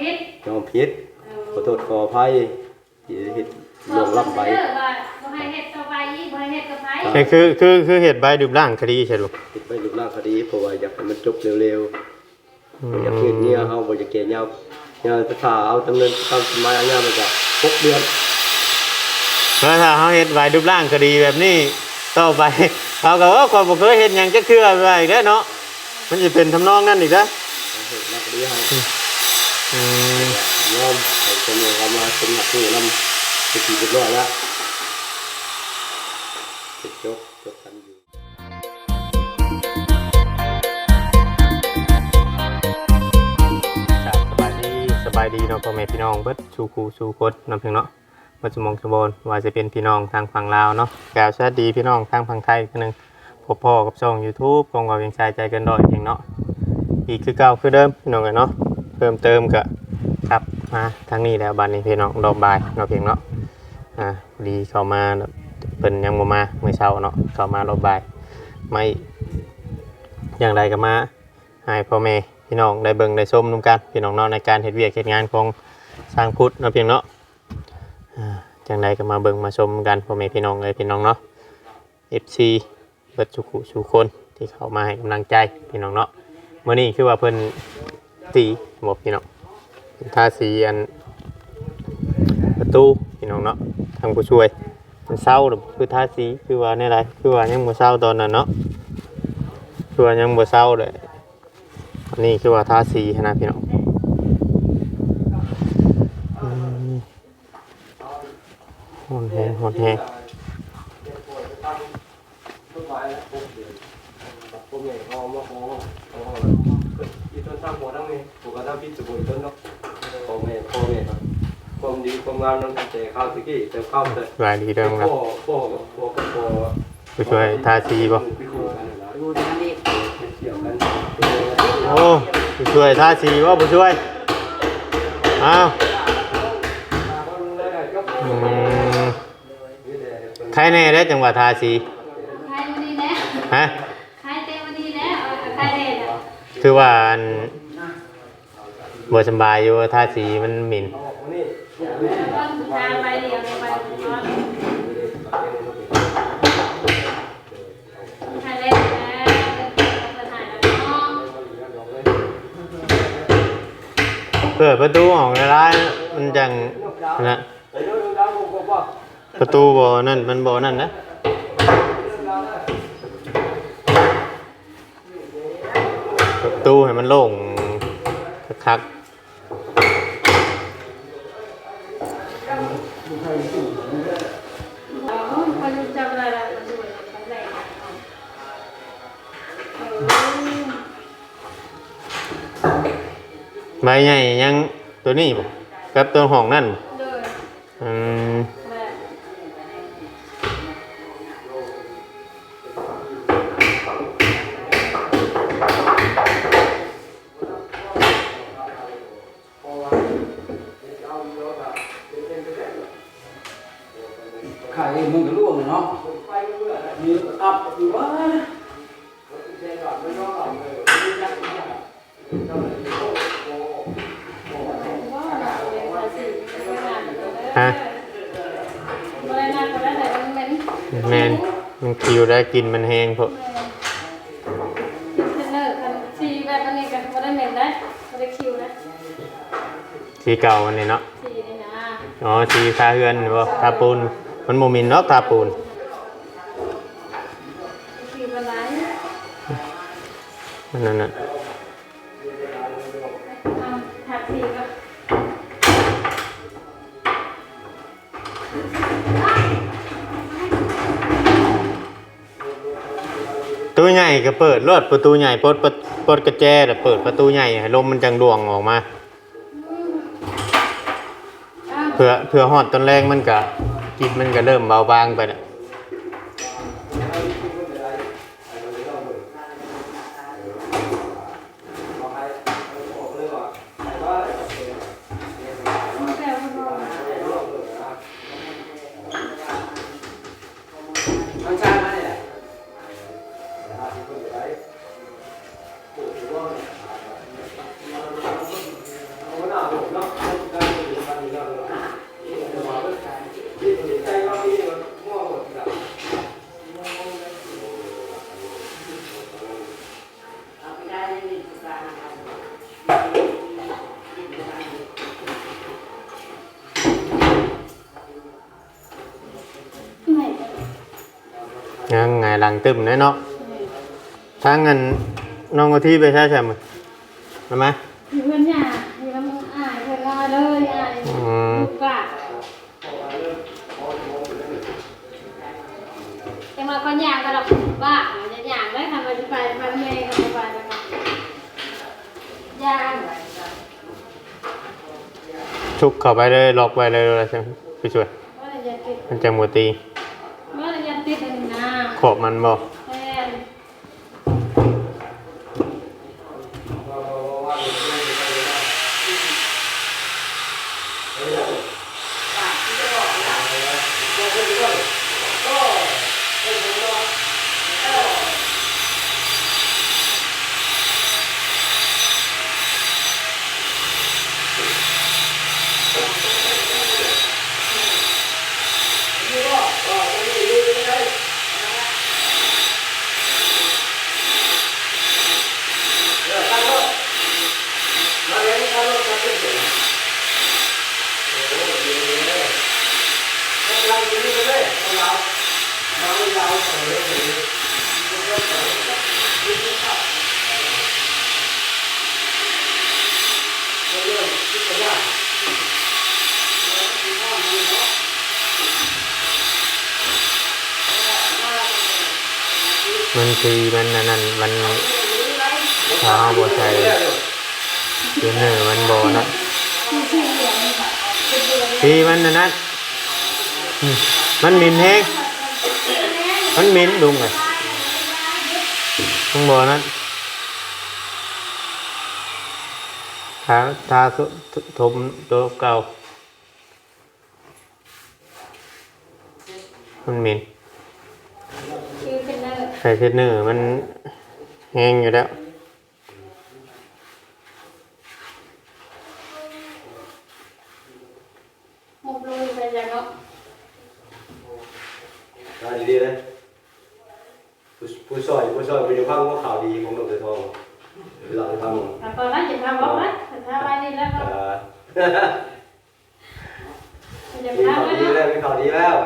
พิษยอมผิดขอโทษขออภัยที่เฮ็ดลวงล้ำไปเด้อว่าบ่ให้เฮ็ดต่อไปอีกบ่ให้เฮ็ดกับไผนี่คือคือคือเหตุใบดื่มร่างคดีใช่ลูกผิดไปรูปร่างคดีเพราะว่าอยากให้มันจบเร็วอืๆมบ่อยากเฮ็ดเนี่ยเฮาบ่อยากแก่ยาวเนี่ยถ้าเอาดำเนินตามกฎหมายอาญามันก็หกเดือนแล้วถ้าเขาเห็นใบดื่มร่างคดีแบบนี้ต่อไปเขาก็ว่าความบ่เคยเห็นอย่างจะเชื่อไปอีกแล้วเนาะมันจะเป็นทำนองนั้นอีกแล้วเฮ็ดรักดีให้ อืมยอมให้คนเนี่ยเขามาเป็นหลักผู้นำไปกี่เรียบร้อยแล้วจบจบกันอยู่ครับสบายดีสบายดีเนาะพ่อแม่พี่น้องเบิดชูคูชูคดน้ำเพียงเนาะมาสมองสมบูรณ์ว่าจะเป็นพี่น้องทางฝั่งลาวเนาะกล่าวสวัสดีพี่น้องทางฝั่งไทยกคนหนึงพบพ่อกับช่อง YouTube กองกับเพียงชายใจเกันดอยเพียงเนาะอีกคือเก่าคือเดิมพี่น้องกันเนาะ เพิ่มเติมก็ครับมาทางนี้แล้วบัดนี้พี่น้องดอกบายเนาะเพียงเนาะอ่าดีเข้ามาเป็นยังบ่มาเมื่อเช้าเนาะเข้ามารอบบายไม่อย่างไรก็มาให้พ่อแม่พี่น้องได้เบิ่งได้ชมนำกันพี่น้องเนาะในการเฮ็ดเวียกเฮ็ดงานของสร้างพุทธเนาะเพียงเนาะอ่าจังใดก็มาเบิ่งมาชมกันพ่อแม่พี่น้องเลยพี่น้องเนาะ FC เบิดสุขุสุคนที่เข้ามาให้กำลังใจพี่น้องเนาะมื้อนี้คือว่าเพิ่น ตีบอกพี่น้องทาสีอันประตูพี่น้องเนาะทางผู้ช่วยมันเศร้าหรือคือทาสีคือว่าในไรคือว่ายังบ่เศร้าตอนนั้นเนาะคือว่ายังบ่เศร้าเลยอันนี้คือว่าทาสีนะพี่น้องหอนแหงหอนแหงผมเนี่ยเอมาขอ อีต้นสร้างหัวทั้งนี้ปลูกกระทำพิษสมุนต้นเนาะพ่อแม่พ่อแม่ครับความดีความงามนั่นแต่ข้าวตะกี้แต่ข้าวแต่รายดีเดิมครับพ่อพ่อพ่อพ่อผู้ช่วยทาสีบ่ะช่วกันโอ้ผู้ช่วยทาสีว่าผู้ช่วยอ้าวใครแน่ได้จังหวัดทาสี ใครวันนี้แน่ ฮะ ใครเต็มวันนี้แน่เออใครเด่นอะ คือว่าอันบ่สำบายอยู่ท่าสีมันหมิ่นต้นทางไปเดียวไปต้นใครเล่นนะเป็นถ่ายแล้วเนาะเปิดประตูออกในร้านมันจังนะประตูบ่นั่นมันบ่นั่นนะประ ตูให้มันโล่งคักคนจำอะไรล่ะมันสวยมันแรงอะเออๆใบใหญ่ยังตัวนี้บ่กับตัวห้องนั่นบ่ ฮะไม่นานก็ได้แต่มันเป็นแม่นมันคิวได้กินมันแห้งพวกเทนเนอร์คันทีแบบอันนี้กันไม่ได้เหม็นได้ไม่ได้คิวนะสีเก่าอันนี้เนาะทีนี่นะอ๋อสีทาเฮือนบ่ทาปูน มันบ่มีเนาะทาปูนคิวเป็นไรอันนั่นน่ะ ก็เปิดรถประตูใหญ่ปลดปลดปลดกระแจแต่เปิดประตูใหญ่ให้ลมมันจังดวงออกมาเพื่อเพื่อหอดตอนแรกมันก็กินมันก็เริ่มเบาบางไปน่ะ เลยเนาะทางเงินน้องกะที่ไปใช้ใช่ไหมใช่ไหมอยู่เพื่อนยาอยู่แล้วมึงอายเพื่อนรอเลยอายอืมลูกกะจะมาคนยางก็ดอกบ้าจะยางได้ทำไปไปไปเมย์ก็ไปไปไปยางชุกเข้าไปเลยล็อกไว้เลยเลยใช่ไหมพี่ช่วยว่าอะไรจะติดมันจะมัวตีว่าอะไรจะติดหนึ่งนาขอบมันบ่แทนมันคือมันนั่นนั่นมันเท้าบ่ใช่เดือนเนอมันบ่เนาะที่ชื่อเหลืองนี่ค่ะเป็นเดือนที่มันนั่นนั่นอืมมันหมิ่นแฮงมันหมิ่นดุงเลยมึงบ่นั่นถ้าถ้าทมตัวเก่ามันหมิ่น ชื่อเป็นเนอร์ ใส่เทนเนอร์มันแห้งอยู่แล้ว หมกลุยไปยังเนาะ ได้ดีเลยผู้ผู้ช่วยผู้ช่วยไปดูข้างว่าข่าวดีของดรทองหลังทำ แต่ตอนนั้นอย่าทำบอกนะถ้าไปนี่แล้วก็ เอ่อ อย่า มีข่าว ทำ ดี แล้ว แล้วมีข่าวดีแล้ว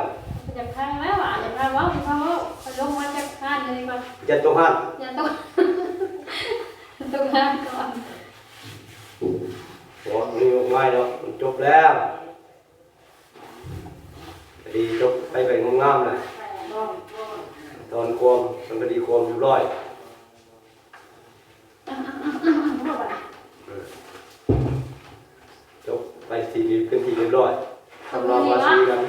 อย่าทำแล้วอะอย่าทำว่าอย่าทำว่าไปลงมาจากข้านเลยก่อน จะตรงหัน อย่าต้องต้องห้ามก่อน โอ้นี่ง่ายเนาะมันจบแล้วดีจบไปไปงามๆเลยตอนความมันก็ดีความอยู่ร้อยจบไปสี่เป็นที่เรียบร้อยทำรองมาซีกัน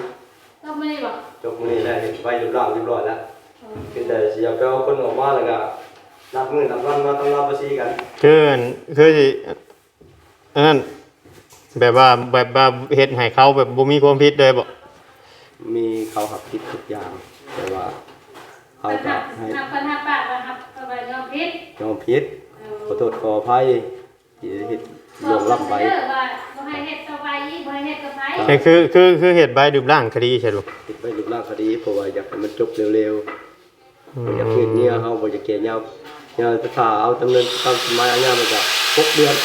ต้องไม่ได้บอกจบมื้อนี้ได้ไปเรียบร้อยเรียบร้อยแล้วคือแต่สิอยากไปเอาคนออกมาแล้วก็นับมือนับวันมาต้องรับภาษีกันคืออันคือสิอันนั้นแบบว่าแบบว่าเฮ็ดให้เขาแบบบ่มีความผิดเลยบ่มีเขาหักผิดทุกอย่าง แต่ว่าเขาปัญจะหาให้ปัญหาปากนะครับสบายยอมพิษยอมผิดขอโทษขออภัยที่เฮ็ด ยอมรับไปว่าบ่ให้เฮ็ดต่อไปบ่ให้เฮ็ดกับไผนี่คือคือคือเหตุใบดื่มร่างคดีใช่บ่ติดไปรูปร่างคดีเพราะว่าอยากให้มันจบเร็วๆบ่อยากเฮ็ดเนี่ยเฮาบ่อยากเกลียดยาวเนี่ยถ้าเอาดำเนินตามกฎหมายอาญามันก็6เดือน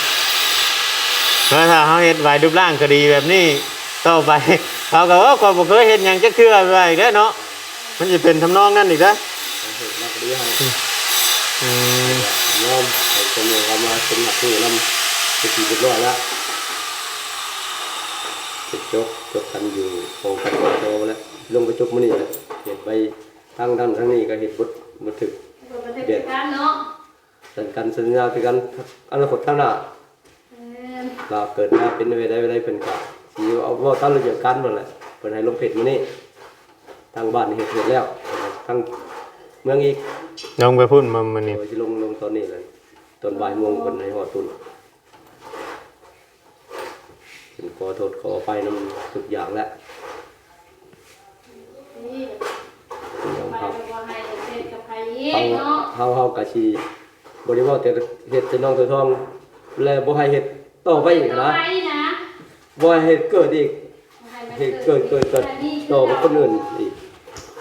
แล้วถ้าเขาเฮ็ดใบดื่มร่างคดีแบบนี้ต่อไปเขาก็ว่าความบ่เคยเฮ็ดหยังจักเทื่อไปอีกแล้วเนาะมันจะเป็นทำนองนั้นอีกแล้วเอาเหตุรักดีให้อืมยอมให้คนเนี่ยเขามาเป็นหลักผู้นำ ไปกี่เรียบร้อยแล้วจบจบจบกันอยู่โครงการโตแล้วลงไปจบมื้อนี้แหละเฮ็ดไปทางด้านทางนี้ก็เฮ็ดบ่บ่ถึกบ่บันทึกการเนาะสัญกันสัญญาคือกันอนาคตข้างหน้าเออเราเกิดมาเป็นเวลาเวลาเป็นกะสิเอาเว่าตั้งระเบียบการหมดแหละเปิดให้ลงเพจมื้อนี้ทางบ้านเฮ็ดเสร็จแล้วทางเมืองอีกลองไปพูดมามันนี่โดยสิลงลงตอนนี้เลยตอนบ่ายโมงเพิ่นให้ฮอดตุน ฉันขอโทษขออภัยนำทุกอย่างแล้วนี่ยอมไปรับบ่ให้เฮ็ดกับไผอีเฮากเนาะเฮาเฮากะสิบ่ได้เว้าแต่เฮ็ดแต่น้องตัวทอง และบ่ให้เฮ็ดต่อไปอีกต่อนะไปนะว่าเหตุเกิดอีกเหตุเกิดเกิดเกิดต่อกับคนอื่นอีก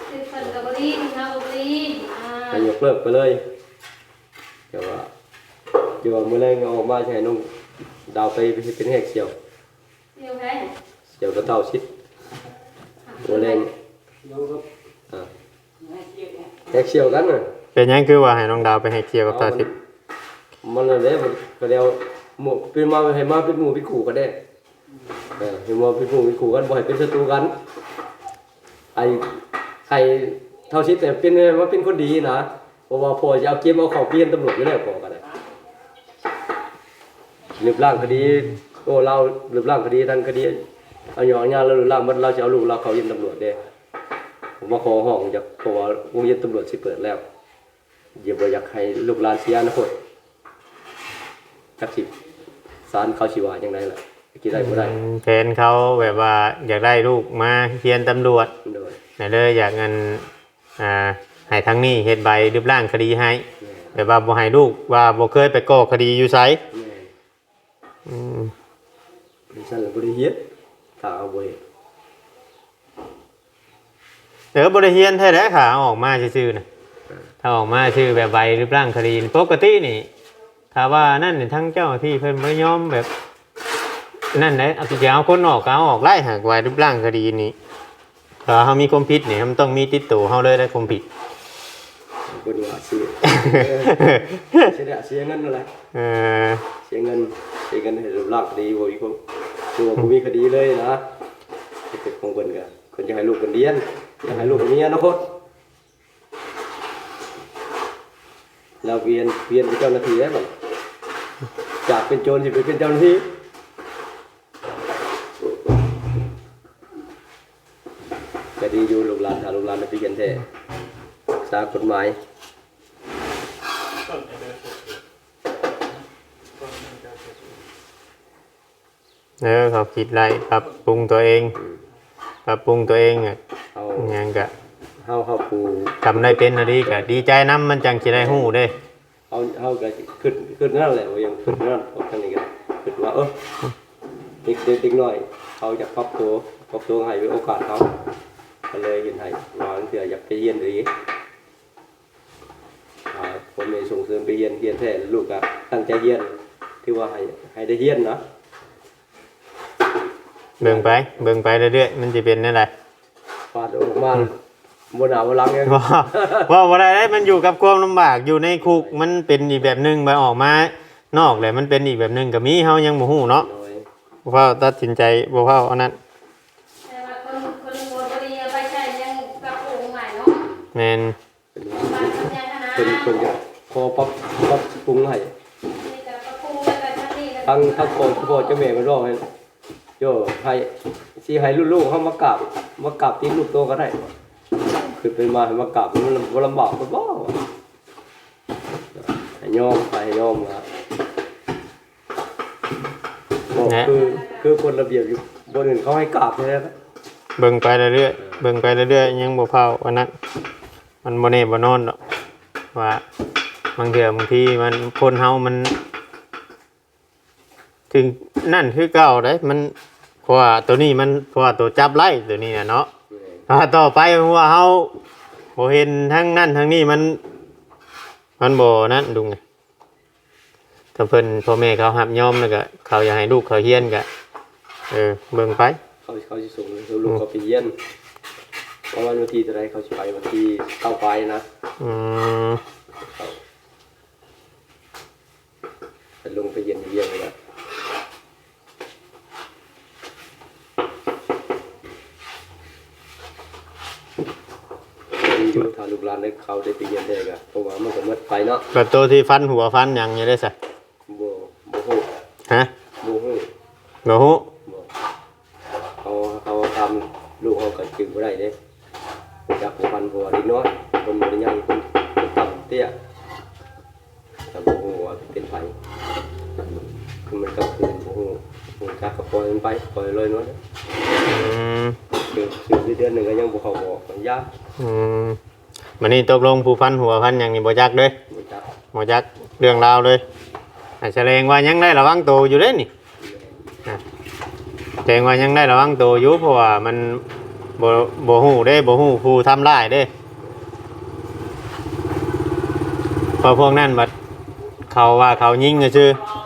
คือคนกับบรีนเฮาบรีนอ่าให้ยกเลิกไปเลยเดี๋ยวว่าเดี๋ยวว่ามื้อแรงเอาออกมาจะให้น้องดาวไปเป็นแหกเสียว เดี๋ยวแพ้เสียวก็เท่าชิดมื้อแรงเดี๋ยวครับอ่าให้เกียรติเนี่ยแหกเสียวกันน่ะเป็นหยังคือว่าให้น้องดาวไปให้เคลียร์กับตาทิพย์มันอะไรมันก็เดียวหมู่เป็นมาให้มาเป็นหมู่เป็นขู่ก็ได้เออให้มาเป็นหมู่เป็นขู่กันบ่ให้เป็นศัตรูกันไอ้ใครเท่าชิดแต่เป็นว่าเป็นคนดีนะเพราะว่าพอจะเอาเกมเอาเข้าเปลี่ยนตำรวจอยู่แล้วพอกันนะลืบล่างคดีโอ้เราลืบล่างคดีทั้งคดีเอาหยองญาแล้วลืบล่างมันเราจะเอาลูกเราเข้าเยี่ยมตำรวจเด้ผมมาขอห้องจากเพราะว่าวงเยี่ยมตำรวจสิเปิดแล้วอย่าบ่อยากให้ลูกหลานเสียอนาคตจักสิสารเขาชีวาอย่างไรล่ะคิดได้บ่ได้แฟนเขาแบบว่าอยากได้ลูกมาเคียนตำรวจโดยน่ะเลยอยากเงินอ่าให้ทั้งนี้เฮ็ดใบรูปร่างคดีให้แบบว่าบ่ให้ลูกว่าบ่เคยไปก่อคดีอยู่ไสแม่อืม ดิฉันเลยบ่ได้เฮ็ดถ้าเอาบ่เฮ็ดเออบ่ได้เฮียนแท้แล้วค่ะเอาออกมาซื่อๆน่ะถ้าออกมาชื่อแบบใบรูปร่างคดีปกตินี่ถ้าว่านั่นนี่ทั้งเจ้าหน้าที่เพิ่นบ่ยอมแบบ นั่นแหละเอาสิเอาคนออกก็เอาออกไล่หากใบรูปร่างคดีนี่ถ้าเฮามีความผิดนี่มันต้องมีติดตัวเฮาเลยได้ความผิดบ่ได้ว่าสิเสียเสียเงินนั่นแหละเออเสียเงินเสียเงินให้รูปร่างคดีบ่มีความตัวบ่มีคดีเลยนะเป็นของเพิ่นก็เพิ่นจะให้ลูกเพิ่นเรียนอยากให้ลูกเพิ่นมีอนาคตแล้วเวียนเวียนเป็นเจ้าหน้าที่แล้วบัดจากเป็นโจรสิไปเป็นเจ้าหน้าที่ก็ดีอยู่ลูกหลานถ้าลูกหลานได้ไปเรียนแท้รักษากฎหมาย เออเขาคิดไรปรับปรุงตัวเอง ปรับปรุงตัวเองอะเอาหยังกะเฮาเฮาปูทำได้เป็นอะไรกะดีใจน้ำมันจังสิได้หู้เด้เฮาเฮาก็ขึ้นขึ้นนั่นแหละว่ายังขึ้นนั่นออกทางนี้ก็ขึ้นว่าเออเด็กเด็กเด็กน้อยเขาอยากปรับตัวปรับตัวให้โอกาสเขาก็เลยเห็นให้ว่าเถื่ออยากไปเรียนหรืออ่าผมไม่ส่งเสริมไปเรียนเรียนแท้ลูกก็ตั้งใจเรียนที่ว่าให้ให้ได้เรียนนะ เบิ่งไปเบิ่งไปเรื่อยๆมันจะเป็นนั่นแหละฟาดออกมาบนหนาวบนหลังยังว่าว่าบ่ได้ได้มันอยู่กับความลำบากอยู่ในคุกมันเป็นอีกแบบหนึงไปออกมานอกเลยมันเป็นอีกแบบหนึงก็มีเฮายังบ่ฮู้เนาะน้อยบ่ว่าตัดสินใจบ่ว่าเอานั้นแต่ว่าคนคนบรีไปใช้ยังกระปุกใหม่เนาะแม่นเป็นบ้านทำยาทหารเป็นคนจะพอปรับปรับปรุงให้นี่ก็กระปุกแล้วก็ทั้งนี้แล้วก็ทั้งทั้งคนพ่อเจ้าแม่มันร้องให้ โยให้สิให้ลูกๆเขามากราบมากราบตีนลูกโตก็ได้คือเป็นมาให้มากราบมันบ่ลำบากมันบ่ให้ยอมให้ยอมนะบอกคือคือคนระเบียบอยู่บนอื่นเขาให้กราบใช่ไหมครับเบิ่งไปเรื่อยๆเบิ่งไปเรื่อยๆยังบ่เผาอันนั้นมันบ่แน่บ่นอนดอกว่าบางเทื่อบางทีมันคนเฮามัน ถึงนั่นคือเก่าได้มันเพราะว่าตัวนี้มันเพราะว่าตัวจับไล่ตัวนี้น่ะเนาะถ้าต่อไปว่าเฮาบ่เห็นทั้งนั่นทั้งนี้มัน มันบ่นั่นดุงไงถ้าเพิ่นพ่อแม่เขาหับยอมแล้วก็เขาอยากให้ลูกเขาเฮียนก็เออเบิ่งไป เขาเขาสิส่งลูกเขาไปเยี่ยนเพราะว่าวันที่เท่าไรเขาสิไปวันที่เก้าไปนะอืมไปลงไปเยี่ยนเยี่ยนเลยนะ อยู่ถ้าลูกหลานได้เขาได้ไปเยี่ยนได้ก็เพราะว่ามันก็หมดไปเนาะก็ตัวที่ฟันหัวฟันหยังอยู่ได้ซะบ่บ่ฮู้ฮะบ่ฮู้บ่ฮู้บ่เขาเขาทำลูกเขาก็จึงบ่ได้เด้รู้จักผู้พันผัวเด็กน้อยคนบ่ได้ใหญ่คนต่ำเตี้ยแต่บ่ฮู้ว่าเป็นไผคือมันก็คือบ่ฮู้ฮู้จักก็ปล่อยมันไปปล่อยเลยเนาะอืม คือคือเดือนหนึงก็ยังบ่เข้าบอกมันยากอืม มันนี่ตกลงผู้ฟันหัวฟันหยังนี่บ่จักเด้บ่จักบ่จักเรื่องราวเลยอ่แสดงว่ายังได้ระวังตัวอยู่เด้นี่อะแจงว่ายังได้ระวังตัวอยู่เพราะว่ามันบ่บ่ฮู้เด้บ่ฮู้ผู้ทำร้ายเด้เพอพวกนั้นบัดเขาว่าเขายิงซื่อะ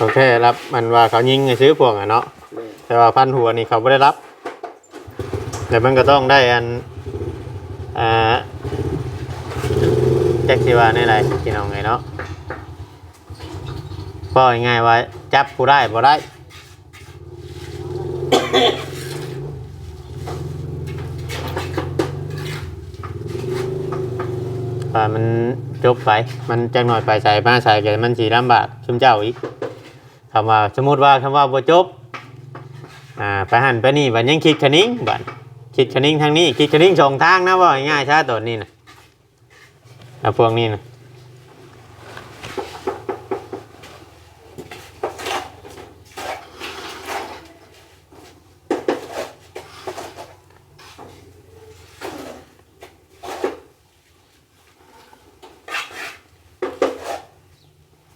โอเครับมันว่าเขายิงซื่อพวกอะเนาะแต่ว่าพันหัวนี่เขาไม่ได้รับแต่มันก็ต้องได้อันอ่าแจ็คสิว่าในไรพี่น้องไงเนาะก็ง่ายว่าจับกูได้บ่ได้ว่ามันจบไป มันจังหน่อยไปใส่มาใส่กันมันสีลำบากชุมเจ้าอีก คำว่าสมมติว่าคำว่าบ่จบอ่าไปหันไปนี่บัดยังคิดคะนิ้งบัดคิดคะนิ้งทางนี้คิดคะนิ้งสองทางนะว่าง่ายช้าตัวนี้นะเอาพวกนี้นะ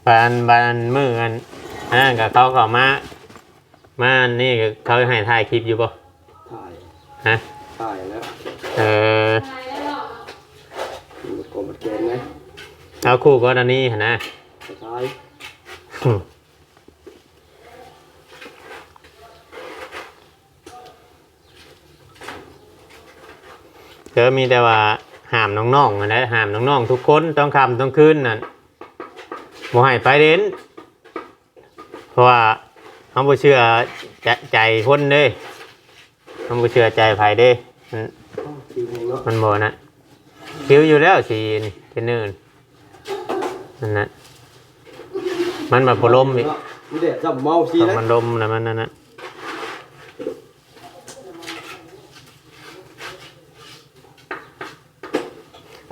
บานบานมือกัน กับเขาเขามา มานี่ก็เขาให้ถ่ายคลิปอยู่ป่ะถ่ายฮะถ่ายแล้ว เออตายแล้วเนาะมันกลมมันแกนไหมเอาคู่ก็อันนี้หั่นนะท้ายเจอมีแต่ว่าห้ามน้องๆนะห้ามน้องๆทุกคนต้องคำต้องคืนนั่นบ่ให้ไปเด่น เพราะว่าเขาบ่เชื่อใจคนเด้เขาบ่เชื่อใจไผเด้มันทีนึงเนะมันบ่นะคิวอยู่แล้วสินี่เป็นนื่นนั่นนะมันแบบบ่ลมอีกมันเด็ดจับเมาซีต้องแล้วมันลมนะมันนั่นนะ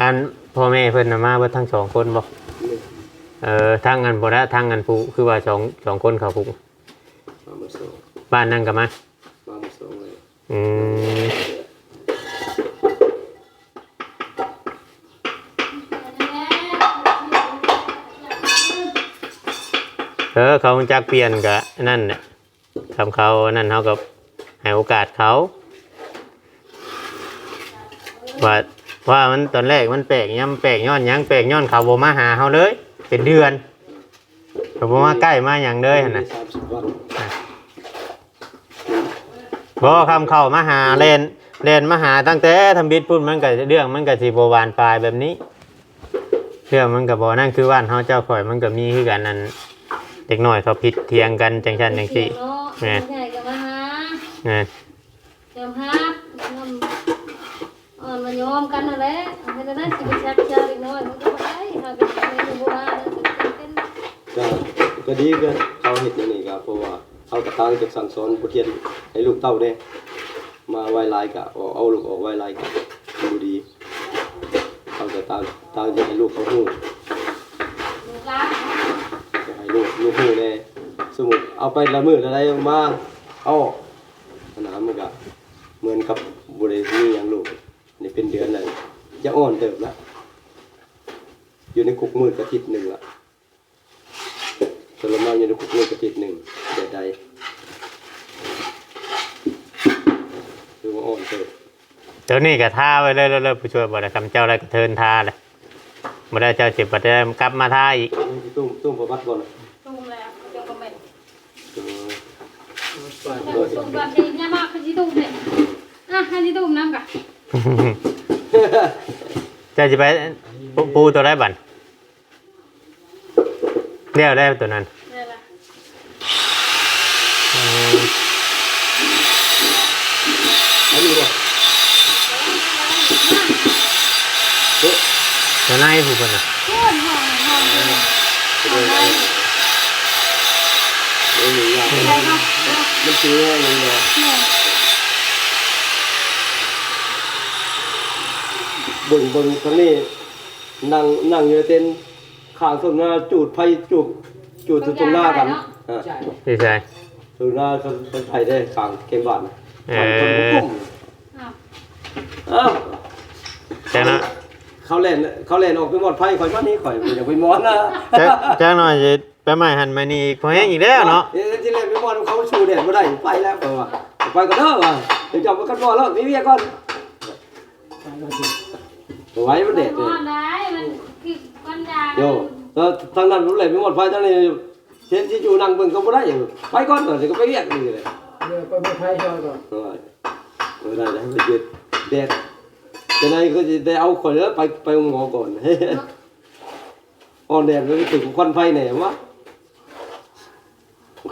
อันพ่อแม่เพิ่นน่ะมาเบิดทั้งสองคนบ่ เออทั้งอันบ่ได้ทั้งอันผู้คือว่าสองสองคนเขาผู้มามาส่งบ้านนั่งก็มามามาส่งเลยอืมเออเขาจักเปลี่ยนก็นั่นน่ะทำเขานั่นเฮาก็ให้โอกาสเขาว่าว่ามันตอนแรกมันแปลกยังแปลกย้อนหยังแปลกย้อนเขาบ่มาหาเฮาเลย เป็นเดือนเขาบ่มาใกล้มาหยังเลยหั่นน่ะสามสิบวันบ่คำเข้ามาหาเล่นเล่นมาหาตั้งแต่ทำบิดพุ่นมันก็เรื่องมันก็สิบ่หวานปลายแบบนี้เรื่องมันก็บ่นั่นคือบ้านเฮาเจ้าข่อยมันก็มีคือกันนั่นเด็กน้อยเขาผิดเถียงกันจังซั่นจังซี่แม่ใหญ่กับมาหานะเจ้าฮักอ่อนมายอมกันนั่นแหละเอาไปแล้วนะสิไปชักเจ้าอีกน้อยมันก็ บ่ได้หาเป็นเมนูโบราณเป็นก็ก็ดีก็เขาเห็ดอย่างนี้ก็เพราะว่าเขากระตังจากสั่งสอนบทเรียนให้ลูกเต้าเด้มาไวไลกะเอาเอาลูกออกไวไลกะดูดีเขาจะตามตามจะให้ลูกเขาหู้ลูกหลาจะให้ลูกลูกหู้แน่สมมุติเอาไปละมืออะไรมาเอาสนามมันก็เหมือนกับบุริษัทอย่างลูกนี่เป็นเดือนเลยจะอ่อนเติบละ อยู่ในคุกมือกระติดหนึ่งละสลมาอยู่ในคุกมือกระติดหนึ่งเดือดใดคือว่าอ่อนเติบเดี๋ยวนี้ก็ท่าไว้เลยเลิศผู้ช่วยบ่ได้คำเจ้าได้ก็เทินท่าเลยบ่ได้เจ้าสิบ่ได้กลับมาท่าอีกตุ้มตุ้มประวัติก่อนนะตุ้มแล้วเจ้าก็แม่เออตุ้มแบบนี้เนี่ยมากคือสิตุ้มเนี่ยอะให้สิตุ้มน้ำกะเจ้าจะไป ปูปูตัวได้บันเรียกได้ตัวนั้นนี่ล่ะอืมอันนี้บ่เฮ้ยตัวไหนผู้คนน่ะโอ้ยหอมหอมเลยหอมเลยเอ้ยยากใช่เนาะมันซื้อให้เลยเนาะเนี่ยเบิ่งเบิ่งครั้งนี้ นั่งนั่งอยู่ในเต็นท์ข้างต้นหน้าจูดไฟจูดจูดตรงหน้ากันอะพี่ชาย ตรงหน้าคนคนไทยได้ข้างเกมบ้านเอข้างคนอกุ้มอ้าวอ้าวแต่นะเขาเล่นเขาเล่นออกไปหมดไพ่ข่อยมานี่ข่อยอย่าไปมอนนะจักจักหน่อยจะไปใหม่หันมานี่อีกพอแห้งอีกแล้วเนาะเอ้ยที่เล่นไปมอนเขาชูเด่นบ่ได้ไปแล้วข่อยว่าไปก็เด้อว่ะเดี๋ยวจับมากันบ่แล้วมีเวียก่อนไว้มันเด็ดนเลยอนได้ โยเออทางนั้นรู้เลยไปหมดไฟทางนี้เห็นที่อยู่นั่งเบิ่งก็บ่ได้อยู่ไปก่อนเดี๋ยวก็ไปเรียกนี่เลยเดี๋ยวไปบ่ไทยช่วยก่อนเออเออได้ได้ไปเจ็ดแดดจะไหนก็จะได้เอาคนแล้วไปไปงอก่อนอ่อนแดดแล้วไปถึงควันไฟไหนวะ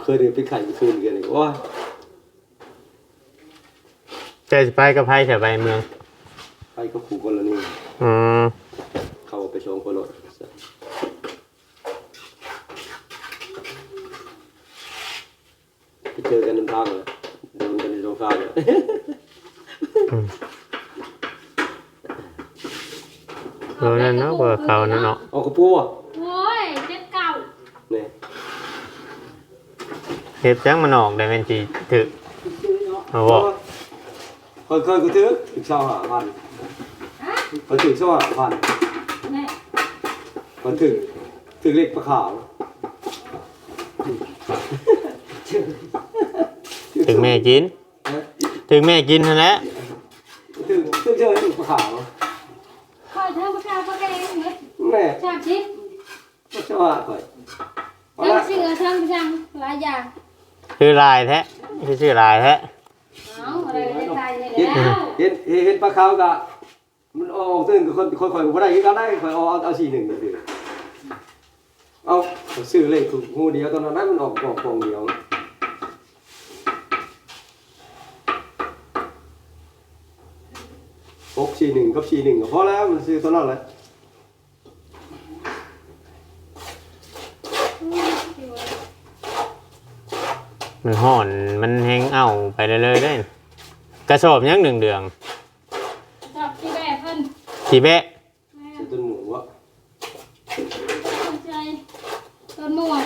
เคยเดินไปไข่คืนกันเลยว่าจะสิไปกับไผแถวไปเมืองไปก็ขู่คนละนี่อืมเข้าไปชมคนรถ ไปเจอกันในทางเลยเดินกันในตรงทางเลยเออนั่นเนาะเบอร์เขานั่นเนาะเอากระปูอะโอ้ยเจ็ดเก่านี่เฮ็ดจังมันออกได้แม่นสิถึกเอาบ่เคยเคยกูถือถึงเช้าหาพันเคยถึงเช้าหาพันเนี่ยมันถึงถึงเล็กปลาขาว ถึงแม่กิน ถึงแม่กินนั่นแหละถึงถึงเจอถึงปลาขาวคอยทำประกาศประแดงเนี่ยแม่ชาชิดก็ชอบก่อยเอาทั้งละเสือทั้งช่างหลายอย่างคือลายแท้คือชื่อลายแท้เอาอะไรก็จะตายเลยเห็นแล้วเห็นเห็นปลาขาวกะมันออกตื่นกับคนคนคอยบ่ได้ก็ได้คอยเอาเอาสี่หนึ่งคือเอาซื้อเลขถูกงูเดียวตอนนั้นมันออกออกกองเดียว หกสี่หนึ่งกับสี่หนึ่งก็พอแล้วมันซื้อตัวนั้นแหละมันห่อนมันแห้งเอาไปเรื่อยๆได้กระสอบยังหนึ่งเดืองจับที่แบบเพิ่นขี่แบะ ซื้อต้นหมูวะ สนใจต้นหมวด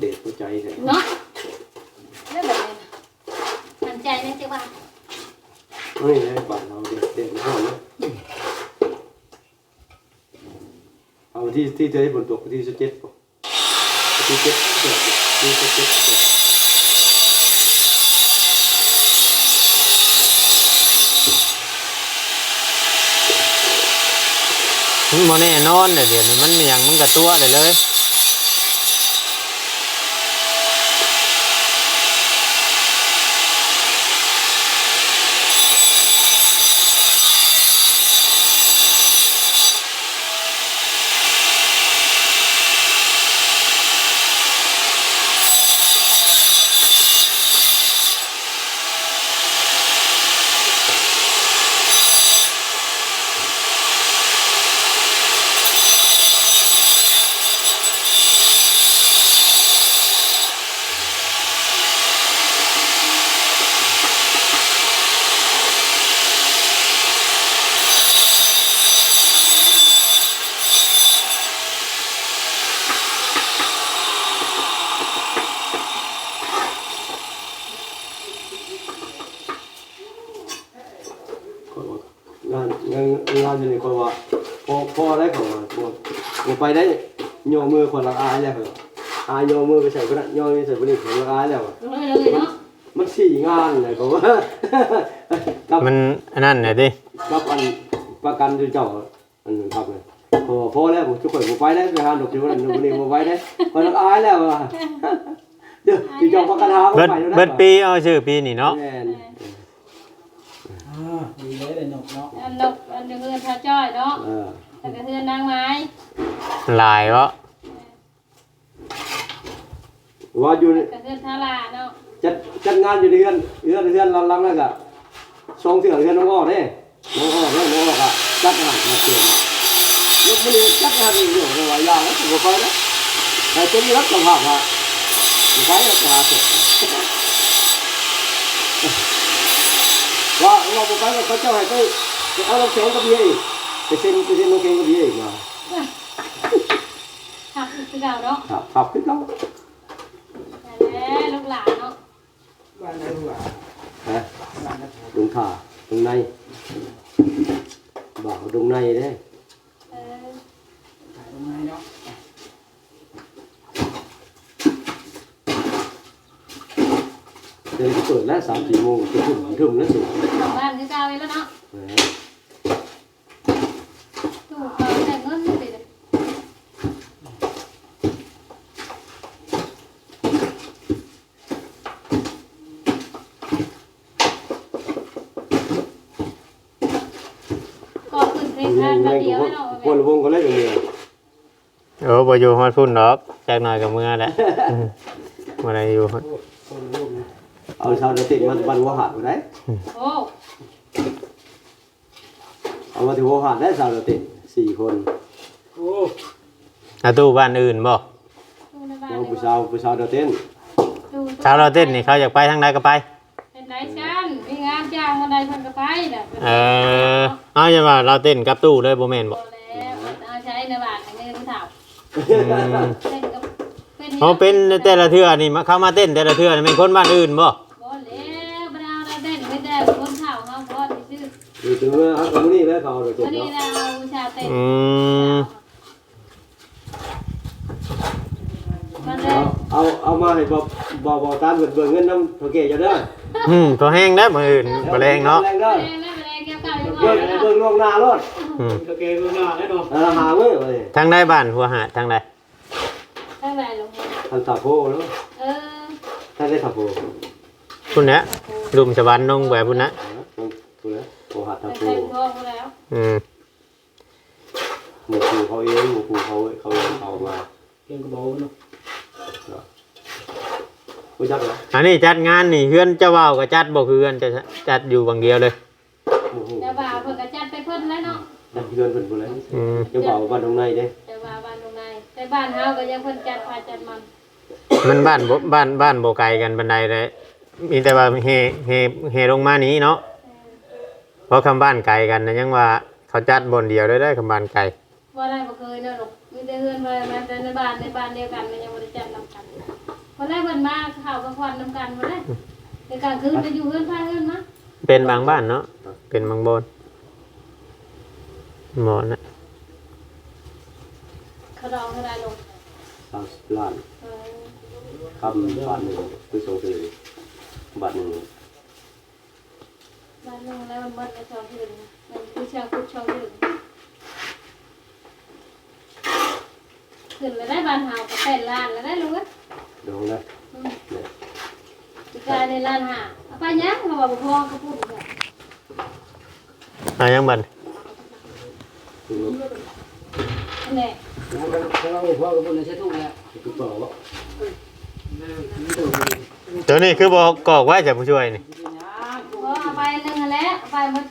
เด็ดหัวใจเลย เนาะเรื่องแบบนี้สนใจไหมเจ๊ว่า เฮ้ยได้บ้านเราเด็ดเด็ดไม่ห้องนะ เอาที่เจอที่บนตัวที่สิบเจ็ดป่ะที่เจ็ดเจ็ดที่สิบเจ็ดมันแน่นอนเดี๋ยวเดี๋ยวนี้มันมีอย่างมึงกระตัวเลยเลย งานงาอยู่ในคนว่าพอพอได้ของมันพอผมไปได้โยมือคนละอายแล้วเหรออายโยมือไปใส่คนละโยมือใส่คนนี้คนละอายแล้วเลยเลยเนาะมันสี่งานเลยก็ว่ากับมันอันนั้นน่ะดิกับอันประกันอยู่เจ้าอันนึงครับเลยพอพอแล้วผมทุกคนผมไปได้ไปหาดอกที่วันนี้ผมไปได้คนละอายแล้วอะเดี๋ยวที่เจ้าประกันหาผมเบิดเบิดปีเอาชื่อปีนี่เนาะ แม่น อ่าดีเลยได้นกเนาะอันนกอันเฮือนทาจ้อยเนาะเออแต่ก็เฮือนนางไม้ลายเวะว่าอยู่ก็เฮือนทาลาเนาะจัดจัดงานอยู่ในเรือนเรือนเรือนลังๆแล้วก็สองเสือเรือนน้องอ้อเด้น้องอ้อเรือนน้องอ้อก็จัดงานมาเกี่ยวยกมือจัดงานอยู่ในหลายอย่างแล้วผมไปนะแต่จนรับสภาพว่าไปแล้วจะหาเสร็จ ว่าเราไปแล้วเขาเจ้าให้ไปเอาน้ำแข็งกับเบียร์อีกไปเซ็นไปเซ็นน้ำแข็งกับเบียร์อีกมาทขับอีกคือเก่าเนาะครับครับคือเขาแต่แล้วลูกหลานเนาะบ้านไหนรู้ว่าฮะบ้านไหนดงขาดงในบ่าวดงในเด้เออขายตรงไหนเนาะ เดินเปิดแล้วสามสี่โมงจะถึงถึงแล้วสุดกลับบ้านคือเก่าไปแล้วเนาะแหมถูกเขาแต่เงินไม่ติดเลยก่อนขึ้นเพลงแม่ทางงมาแม่งเดียวก็ให้เราคนละวงก็เล่นอย่างเดียวโอ้บ่อยู่ฮอดพุ่นดอกจากหน่อยกับเมื่อแหละอืมบ่ได้อยู่ฮอด เอาชาวเดติมาบันวัวหาดไปได้โอ้เอามาถึงวัวหาดได้ชาวเดติสี่คนโอ้อาตู้บ้านอื่นบ่ดูในบ้านเอาเลยผู้ชาวผู้ชาวเดตินดูชาวเราเต้นนี่เขาอยากไปทางใดก็ไป เป็นไรชั้นมีงานจ้างวันใดเพิ่นก็ไปน่ะเออเอาอย่าว่าเราเต้นกับตู้เลยบ่แม่นบ่พอแล้วเอาใช้ในบ้านให้เงินผู้เฒ่าอืมเล่นกับเป็นเขาเป็นแต่ละเทื่อนี่มาเข้ามาเต้นแต่ละเทื่อนี่เป็นคนบ้านอื่นบ่บ่แล้วบ่ได้เอาเราเต้นไม่ได้คนเฒ่าเฮาพอที่ ชื่ออยู่ถึงเมื่อครับคนนี้แล้วเขาเดติวันนนี้เนาะเราบูชาเต้นอืมมันเลเอายเอาเอามาให้บอกบอกบอกตามเบิดเบิ่งเงินน้ำโอเคจะได้อืมตัวแห้งได้อมื้ออื่นบ่แรงเนาะแรงแรได้งนะแรงเกี่ยวกับอยู่เบิ่งว่าเบิ่งล่วงหน้ารถอืมตะเกียบหน้าได้เนาะแล้วหาเมื่อไปทางใดบ้านหัวหาดทางใดทางไหนลงทันตาโพแล้วเออท่านได้ทับโพพุ่นนะลุมสวรรค์นงแบบพุ่นนะ ถูกแล้วโพหัด ไปทับโพใส่ทองแล้วอืมหมู่ครูเขาเองหมู่ครูเขาเขาเอามาเกียงกระเบาเนาะรู้จักเหรออันนี้จัดงานนี่เฮือนเจ้าว่าวก็จัดบ่คือเฮือนจะจัดอยู่บางเดียวเลยหมู่ครูเดี๋ยวบ่าวเพิ่นก็จัดไปเพิ่นแล้วเนาะจัดเพื่อนเพิ่นผู้ใดอืมจะบอกบ้านตรงไหนเด้เดี๋ยวบ่าวบ้านตรงไหนแต่บ้านเฮาก็ยังเพิ่นจัดพาจัดมันมันบ้านบ่บ้านบ้านบ่ไกลกันบันไดเลยมีแต่ว่าเฮเฮเฮลงมานี้เนาะ เพราะคำบ้านไกลกันนะยังว่าเขาจัดบนเดียวได้ได้คำบ้านไกลบ่ได้บ่เคยเนาะลูกมีแต่เฮือนไว้มาแต่ในบ้านในบ้านเดียวกันมันยังบ่ได้จัดนำกันพอได้เพิ่นมาข้าวกับควันนำกันบ่ได้ในกลางคืนจะอยู่เฮือนพาเฮือนมาเป็นบางบ้านเนาะเป็นบางบนหมอนนะเขาดองเท่าใดลูกสามสิบล้านเออคำบาทหนึ่งคือส่งคือบัตรหนึ่ง บ้านนึงแล้วมันหมดในช่องอื่นมันคือช่างพุทธช่องอื่นขึ้นแล้วได้บ้านเฮาก็เป็นล้านแล้วได้ลูกเอ้ยเดี๋ยวนะอีกการในร้านหาเอาไปยังเขาบอกพ่อเขาพูดแบบอายังบันคือนั่นแหละแล้วก็เราพ่อกับคนในใช้ทุกเนี่ยคือเปล่าวะตัวนี้คือบอกกอกไว้จะผู้ช่วยนี่ พ่อเอาไปหนึ่งแล้วเอาไปหมด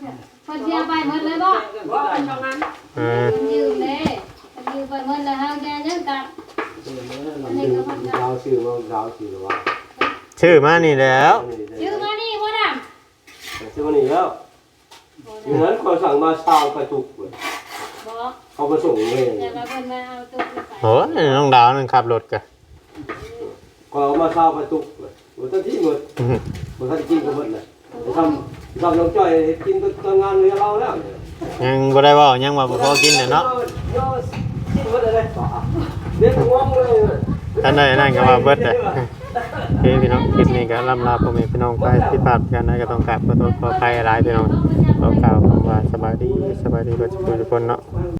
คนเชียร์ไปหมดเลยบ่ว่าเป็นช่องนั้นอืมมันยืมเลยมันยืมไปหมดแล้วเฮาแกยังกัดอันนี้ก็พันกัดาวชื่อว่าดาวชื่อว่าชื่อมานี่แล้วยืมมานี่บ่ดชื่อว่านี่แล้วำอย่างนั้นเขาสั่งมาเช่าไปตุกบ่เขามาส่งเองแต่ว่าเพิ่นมาเอาตุ๊กไปโหน้องดาวนั่นขับรถกะเขาเอามาเช่าไปตุกหมดที่หมดอืมหมดที่กินก็หมดเลยทำ ทำน้องจ้อยกินตัวงานเรือเราแล้วยังบ่ได้เว่ายังว่าบ่พอกินน่ะเนาะกินหมดเลยเด็กง่วงเลยอันนั้นอันนั้นก็ว่าเบิดอะโอเคพี่น้องคลิปนี้ก็ล่ำลาพ่อแม่พี่น้องไปที่พลาดกันนะก็ต้องกราบขอโทษขออภัยหลายพี่น้องขอกล่าวคำว่าสบายดีสบายดีกับทุกคนเนาะ